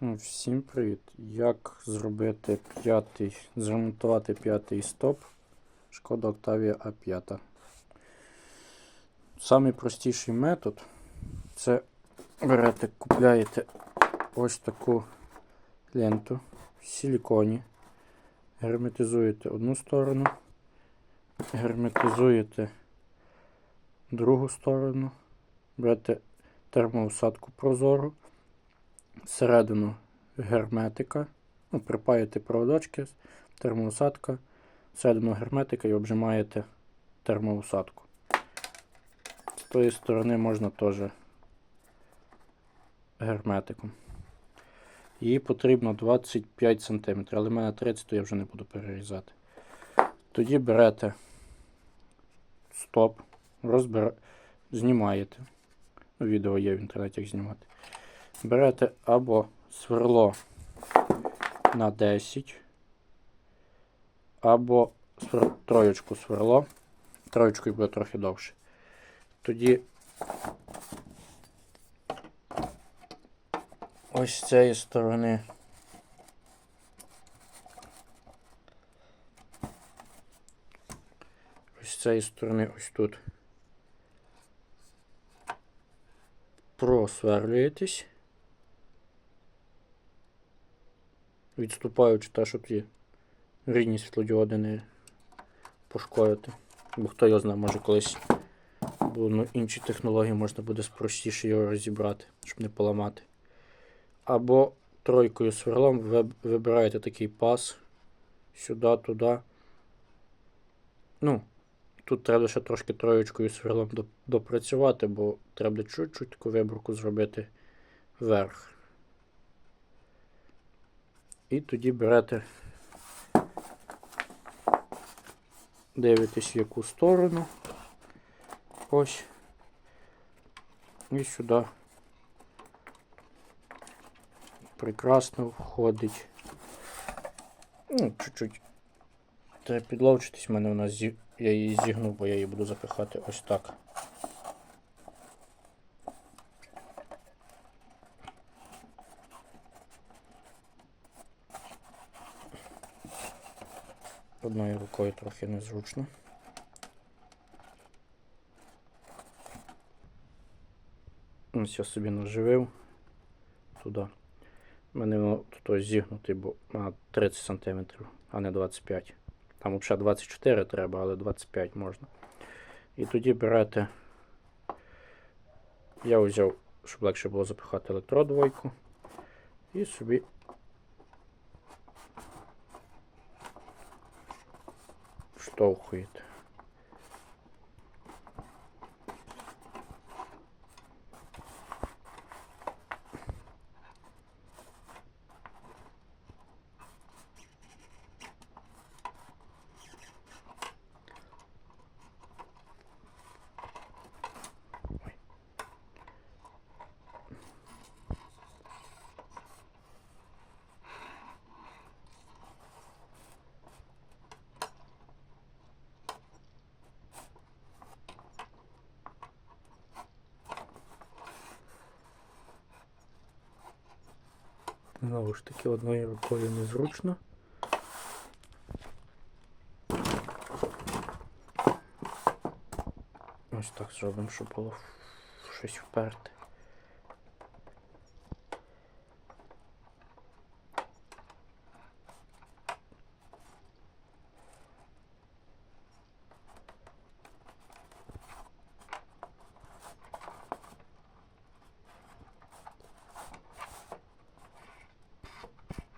Ну, Всім привіт! Як зробити п'ятий, зремонтувати п'ятий стоп Шкода Octavia A5. Самий простіший метод це берете, купляєте ось таку ленту в силіконі, герметизуєте одну сторону, герметизуєте другу сторону, берете термоусадку прозору всередину герметика, ну, припаєте проводочки, термоусадка, всередину герметика і обжимаєте термоусадку. З тої сторони можна теж герметиком. Її потрібно 25 см, але в мене 30, то я вже не буду перерізати. Тоді берете стоп, розбира... знімаєте. Відео є в інтернеті, як знімати берете або сверло на 10, або свер... троєчку сверло. Троєчкою буде трохи довше. Тоді ось з цієї сторони. Ось з цієї сторони ось тут просверлюєтесь. Відступаючи те, щоб ті рідні світлодіоди не пошкодити. Бо хто його знає, може колись бо, ну, інші технології можна буде простіше його розібрати, щоб не поламати. Або тройкою сверлом ви вибираєте такий пас сюди, туди. Ну, тут треба ще трошки троєчкою сверлом допрацювати, бо треба чуть-чуть таку виборку зробити вверх. І тоді берете, дивитесь в яку сторону. Ось. І сюди прекрасно входить. Ну, чуть-чуть треба підловчитись, в мене вона зі... я її зігну, бо я її буду запихати ось так. Одною рукою трохи незручно. Ось я собі наживив туди. У мене воно тут зігнутий, бо на 30 см, а не 25 Там взагалі 24 треба, але 25 можна. І тоді берете. Я взяв, щоб легше було запихати електродвойку. І собі відштовхуєте. Знову ж таки, одною рукою незручно. Ось так зробимо, щоб було щось вперте.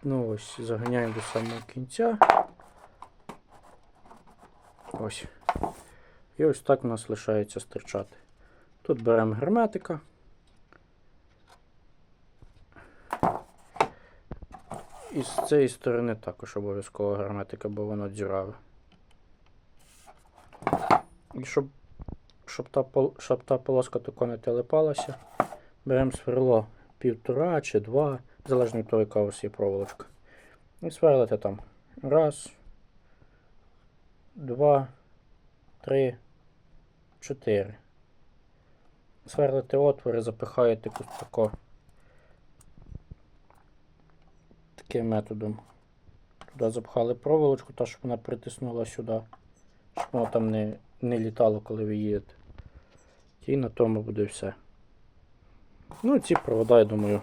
Ну ось, заганяємо до самого кінця. Ось. І ось так у нас лишається стирчати. Тут беремо герметика. І з цієї сторони також обов'язково герметика, бо воно дзюраве. І щоб щоб та, щоб та полоска тако не телепалася, беремо сверло півтора чи два залежно від того, яка у вас є проволочка. І сверлите там. Раз, два, три, чотири. Сверлите отвори, запихаєте тако таким методом. Туди запхали проволочку, та щоб вона притиснула сюди. Щоб воно там не, не літало, коли ви їдете. І на тому буде все. Ну, ці провода, я думаю,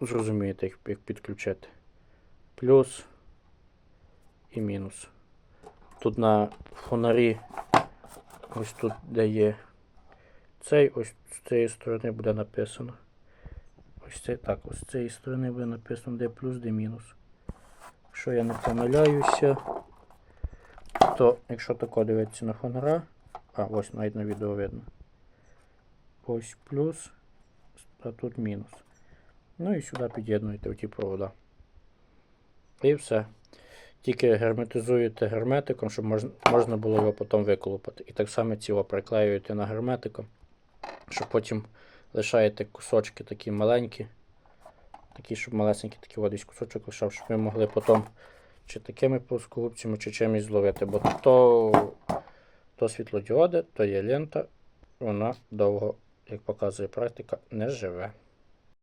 зрозумієте, як, підключити. Плюс і мінус. Тут на фонарі, ось тут, де є цей, ось з цієї сторони буде написано. Ось це так, ось з цієї сторони буде написано, де плюс, де мінус. Якщо я не помиляюся, то якщо тако дивитися на фонара, а ось навіть на відео видно. Ось плюс, а тут мінус. Ну і сюди під'єднуєте оті провода. І все. Тільки герметизуєте герметиком, щоб можна, було його потім виколупати. І так само ціло приклеюєте на герметиком, щоб потім лишаєте кусочки такі маленькі. Такі, щоб малесенький такий от десь кусочок лишав, щоб ми могли потім чи такими плоскогубцями, чи чимось зловити. Бо то, то світлодіоди, то є лента, вона довго, як показує практика, не живе.